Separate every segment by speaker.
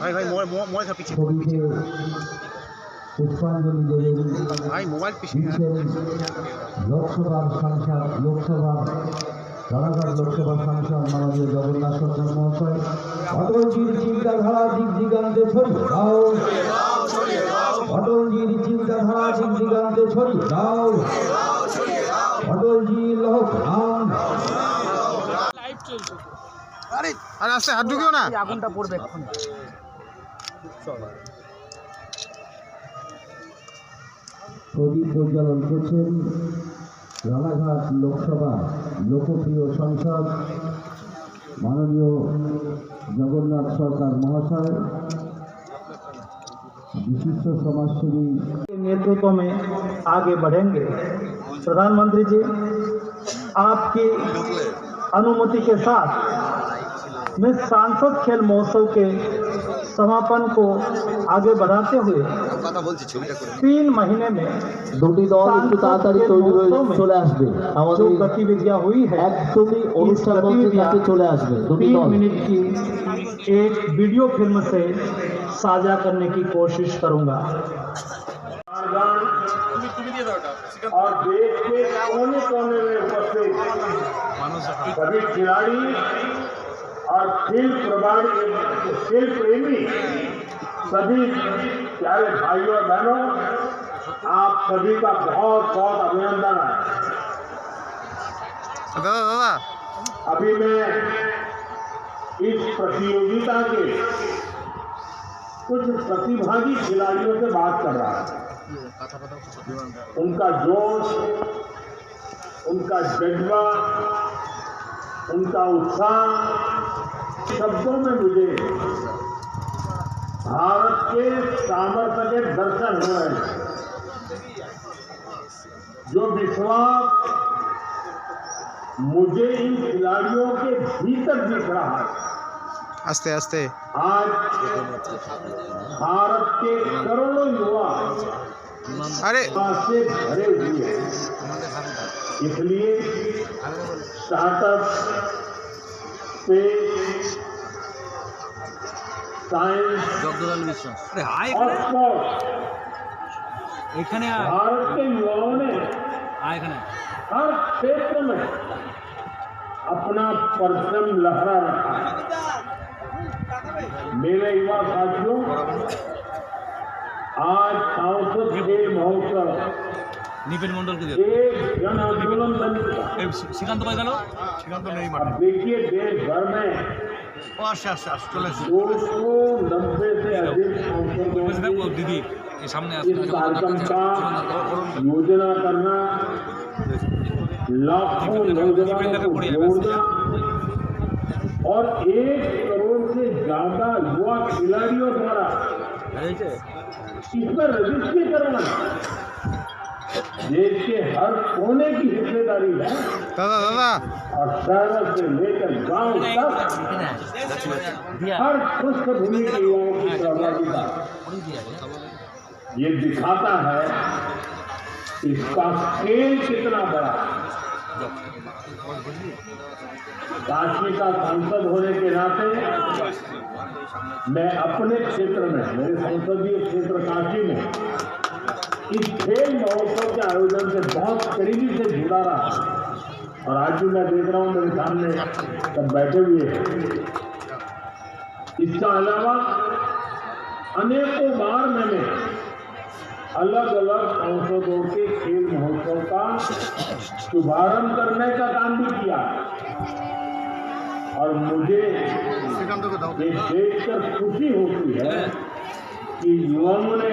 Speaker 1: ভাই ভাই মোবাইল সব পিছিয়ে
Speaker 2: পিছিয়ে পুষ্পাঞ্জলি দেবেন
Speaker 1: ভাই মোবাইল
Speaker 2: পিছিয়ে লোকসভার সাংসদ লোকসভা জনগণ লোকসভা সাংসদ মাননীয় জগন্নাথ সরকার মহাশয় অটলজির চিন্তাধারা দিক দিগান্তে ছড়িয়ে দাও। অটলজির চিন্তাধারা দিক দিগান্তে ছড়িয়ে দাও। অটলজি লোক রাম
Speaker 1: আরে আর আস্তে হাত ঢুকিও না।
Speaker 3: আগুনটা পড়বে এখন
Speaker 2: প্রদীপ পরিচালন করছেন রানাঘাট লোকসভা লোকপ্রিয় সংসদ মাননীয় জগন্নাথ সরকার মহাশয় विशिष्ट समाजसेवी
Speaker 3: के नेतृत्व में आगे बढ़ेंगे प्रधानमंत्री जी आपकी अनुमति के साथ मैं सांसद खेल महोत्सव के समापन को आगे बढ़ाते हुए तीन महीने में
Speaker 2: দুটি দল একটু তাড়াতাড়ি তৈরি হয়ে চলে আসবে
Speaker 3: जो
Speaker 2: আমাদের
Speaker 3: गतिविधियां हुई है
Speaker 2: একদমই অনুষ্ঠান মঞ্চের কাছে চলে আসবে দুটি
Speaker 3: तीन
Speaker 2: দল
Speaker 3: मिनट की एक वीडियो फिल्म से साझा करने की कोशिश करूंगा
Speaker 4: और देश के कोने कोने में उपस्थित सभी खिलाड़ी और खेल प्रभारी खेल प्रेमी। सभी प्यारे भाइयों और बहनों आप सभी का बहुत बहुत अभिनंदन है। अभी मैं इस प्रतियोगिता के कुछ प्रतिभागी खिलाड़ियों से बात कर रहा हूँ। उनका जोश उनका जज्बा उनका उत्साह शब्दों में मुझे भारत के सामर्थ्य के दर्शन हो रहे हैं। जो विश्वास मुझे इन खिलाड़ियों के भीतर दिख रहा है।
Speaker 1: आस्ते आस्ते।
Speaker 4: आज भारत के करोड़ों युवा
Speaker 1: अरे।
Speaker 4: से भरे हुए हैं। इसलिए स्टार्टअप से साइंस और स्पोर्ट्स। भारत के युवाओं ने हर क्षेत्र में अपना परिश्रम लहरा रखा मेरे युवा साथियों आज सांसद के महोत्सव
Speaker 5: নিপেন মন্ডলকে দিয়ে
Speaker 4: एक जन आंदोलन बन चुका है।
Speaker 5: এই শ্রীকান্ত ভাই গেল
Speaker 4: अब देखिए देश भर में
Speaker 5: ও আসছে আসছে আসছে চলে আসছে
Speaker 4: दो सौ नब्बे से अधिक
Speaker 5: বসে থাকবো
Speaker 4: सांसदों
Speaker 5: দিদি এই সামনে
Speaker 4: की
Speaker 5: আসছে
Speaker 4: इस कार्यक्रम का योजना करना लाखों नौजवानों को जोड़ना और एक करोड़ से ज्यादा युवा खिलाड़ियों द्वारा इसमें रजिस्ट्री करना देश के हर कोने की हिस्सेदारी है।
Speaker 1: दादा दादा
Speaker 4: और शहर से लेकर गाँव तक हर पृष्ठभूमि के युवाओं की सहभागिता। ये दिखाता है इसका स्केल कितना बड़ा। काशी का सांसद होने के नाते मैं अपने क्षेत्र में मेरे संसदीय क्षेत्र काशी में इस खेल महोत्सव के आयोजन से बहुत करीबी से जुड़ा रहा। और आज भी मैं देख रहा हूँ मेरे सामने सब बैठे हुए। इसका अलावा अनेकों बार मैंने अलग अलग सांसदों के खेल महोत्सव का शुभारंभ करने का काम भी किया। और मुझे देखकर खुशी होती है कि युवाओं ने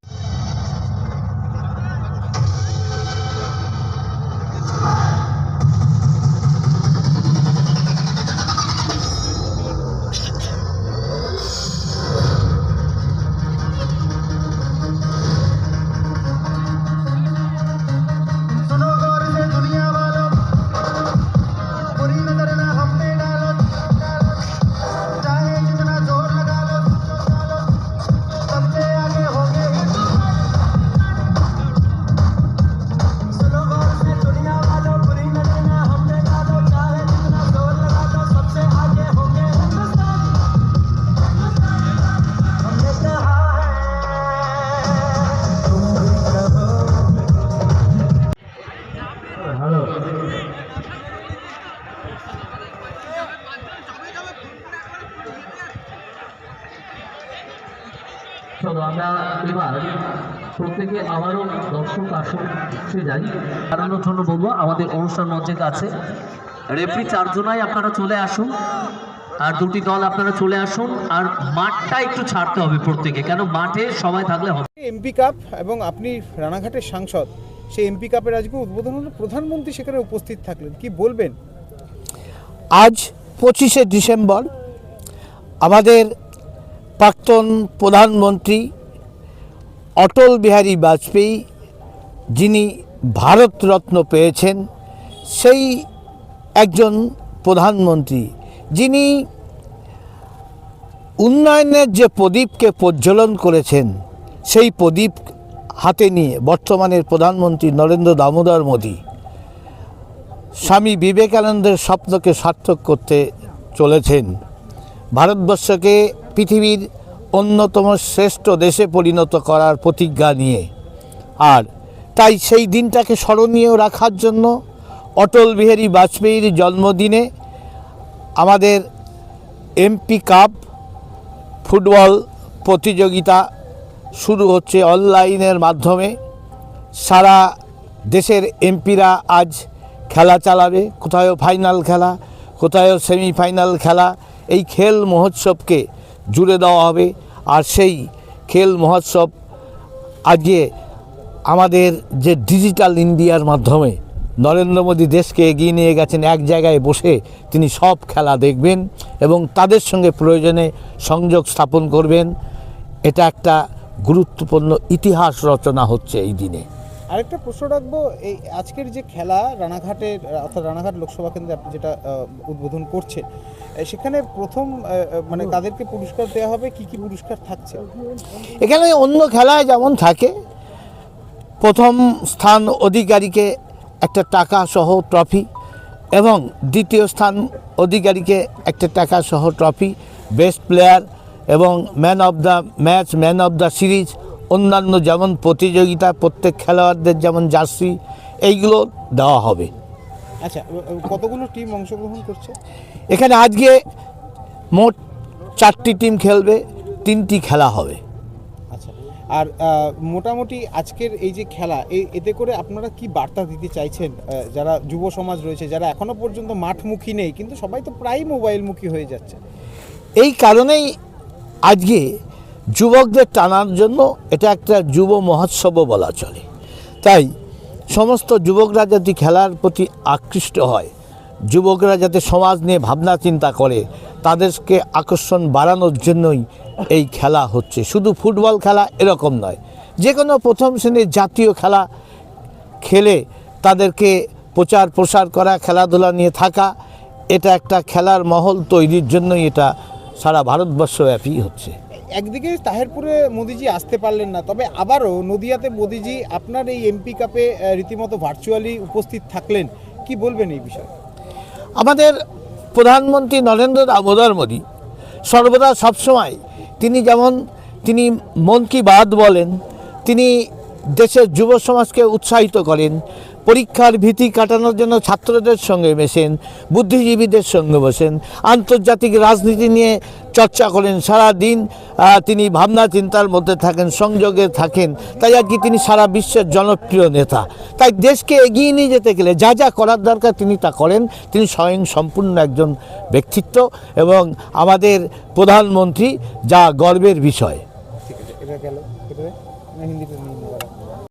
Speaker 6: আমরা এবার প্রত্যেকে আবারও দর্শক আসন সে যাই। দাঁড়ানোর জন্য বলব আমাদের অনুষ্ঠান মঞ্চের কাছে। রেফরি চারজনাই আপনারা চলে আসুন। আর দুটি দল আপনারা চলে আসুন। আর মাঠটা একটু ছাড়তে হবে প্রত্যেকে কেন মাঠে সবাই থাকলে হবে।
Speaker 7: এমপি কাপ এবং আপনি রানাঘাটের সাংসদ সেই এমপি কাপের আজকে উদ্বোধন হলো প্রধানমন্ত্রী সেখানে উপস্থিত থাকলেন। কি বলবেন?
Speaker 8: আজ পঁচিশে ডিসেম্বর আমাদের প্রাক্তন প্রধানমন্ত্রী অটল বিহারী বাজপেয়ী, যিনি ভারতরত্ন পেয়েছেন, সেই একজন প্রধানমন্ত্রী, যিনি উন্নয়নের যে প্রদীপকে প্রজ্বলন করেছেন, সেই প্রদীপ হাতে নিয়ে বর্তমানের প্রধানমন্ত্রী নরেন্দ্র দামোদর মোদী, স্বামী বিবেকানন্দের স্বপ্নকে সার্থক করতে চলেছেন। ভারতবর্ষকে পৃথিবীর অন্যতম শ্রেষ্ঠ দেশে পরিণত করার প্রতিজ্ঞা নিয়ে। আর তাই সেই দিনটাকে স্মরণীয় রাখার জন্য অটল বিহারী বাজপেয়ীর জন্মদিনে আমাদের এমপি কাপ ফুটবল প্রতিযোগিতা শুরু হচ্ছে অনলাইনের মাধ্যমে। সারা দেশের এমপিরা আজ খেলা চালাবে। কোথাও ফাইনাল খেলা কোথাও সেমিফাইনাল খেলা। এই খেল মহোৎসবকে জুড়ে দেওয়া হবে। আর সেই খেল মহোৎসব আজকে আমাদের যে ডিজিটাল ইন্ডিয়ার মাধ্যমে নরেন্দ্র মোদী দেশকে এগিয়ে নিয়ে গেছেন এক জায়গায় বসে তিনি সব খেলা দেখবেন এবং তাদের সঙ্গে প্রয়োজনে সংযোগ স্থাপন করবেন। এটা একটা গুরুত্বপূর্ণ ইতিহাস রচনা হচ্ছে এই দিনে।
Speaker 7: আরেকটা প্রশ্ন রাখব এই আজকের যে খেলা রানাঘাটের অর্থাৎ রানাঘাট লোকসভা কেন্দ্রে যেটা উদ্বোধন করছেন এ, সেখানে প্রথম মানে তাদেরকে পুরস্কার দেওয়া হবে কি কি পুরস্কার থাকছে?
Speaker 8: এখানে অন্য খেলায় যেমন থাকে প্রথম স্থান অধিকারীকে একটা টাকা সহ ট্রফি এবং দ্বিতীয় স্থান অধিকারীকে একটা টাকা সহ ট্রফি বেস্ট প্লেয়ার এবং man of the match man of the series অন্যান্য যেমন প্রতিযোগিতা প্রত্যেক খেলোয়াড়দের যেমন জার্সি এইগুলো দেওয়া হবে।
Speaker 7: আচ্ছা কতগুলো টিম অংশগ্রহণ করছে?
Speaker 8: এখানে আজকে মোট চারটি টিম খেলবে তিনটি খেলা হবে।
Speaker 7: আচ্ছা আর মোটামুটি আজকের এই যে খেলা এই এতে করে আপনারা কি বার্তা দিতে চাইছেন? যারা যুব সমাজ রয়েছে যারা এখনও পর্যন্ত মাঠমুখী নেই কিন্তু সবাই তো প্রায় মোবাইলমুখী হয়ে যাচ্ছে।
Speaker 8: এই কারণেই আজকে যুবকদের টানার জন্য এটা একটা যুব মহোৎসবও বলা চলে। তাই সমস্ত যুবকরা যদি খেলার প্রতি আকৃষ্ট হয় যুবকরা যাতে সমাজ নিয়ে ভাবনা চিন্তা করে, তাদেরকে আকর্ষণ বাড়ানোর জন্যই এই খেলা হচ্ছে। শুধু ফুটবল খেলা এরকম নয় যে কোনো প্রথম শ্রেণির জাতীয় খেলা খেলে তাদেরকে প্রচার প্রসার করা, খেলাধুলা নিয়ে থাকা, এটা একটা খেলার মহল তৈরির জন্যই এটা সারা ভারতবর্ষব্যাপী হচ্ছে।
Speaker 7: একদিকে তাহেরপুরে মোদিজি আসতে পারলেন না, তবে আবারও নদিয়াতে মোদিজি আপনার এই এমপি কাপে রীতিমতো ভার্চুয়ালি উপস্থিত থাকলেন। কি বলবেন এই বিষয়ে?
Speaker 8: আমাদের প্রধানমন্ত্রী নরেন্দ্র দামোদর মোদী সর্বদা সবসময় তিনি যেমন তিনি মন কি বাত বলেন, তিনি দেশের যুব সমাজকে উৎসাহিত করেন পরীক্ষার ভীতি কাটানোর জন্য ছাত্রদের সঙ্গে মেশেন, বুদ্ধিজীবীদের সঙ্গে বসেন। আন্তর্জাতিক রাজনীতি নিয়ে চর্চা করেন সারা দিন তিনি ভাবনা চিন্তার মধ্যে থাকেন, সংযোগে থাকেন। তাই আর কি তিনি সারা বিশ্বের জনপ্রিয় নেতা। তাই দেশকে এগিয়ে নিয়ে যেতে গেলে যা যা করার দরকার তিনি তা করেন। তিনি স্বয়ং সম্পূর্ণ একজন ব্যক্তিত্ব এবং আমাদের প্রধানমন্ত্রী যা গর্বের বিষয়।
Speaker 7: এটা গেল। হিন্দিতে।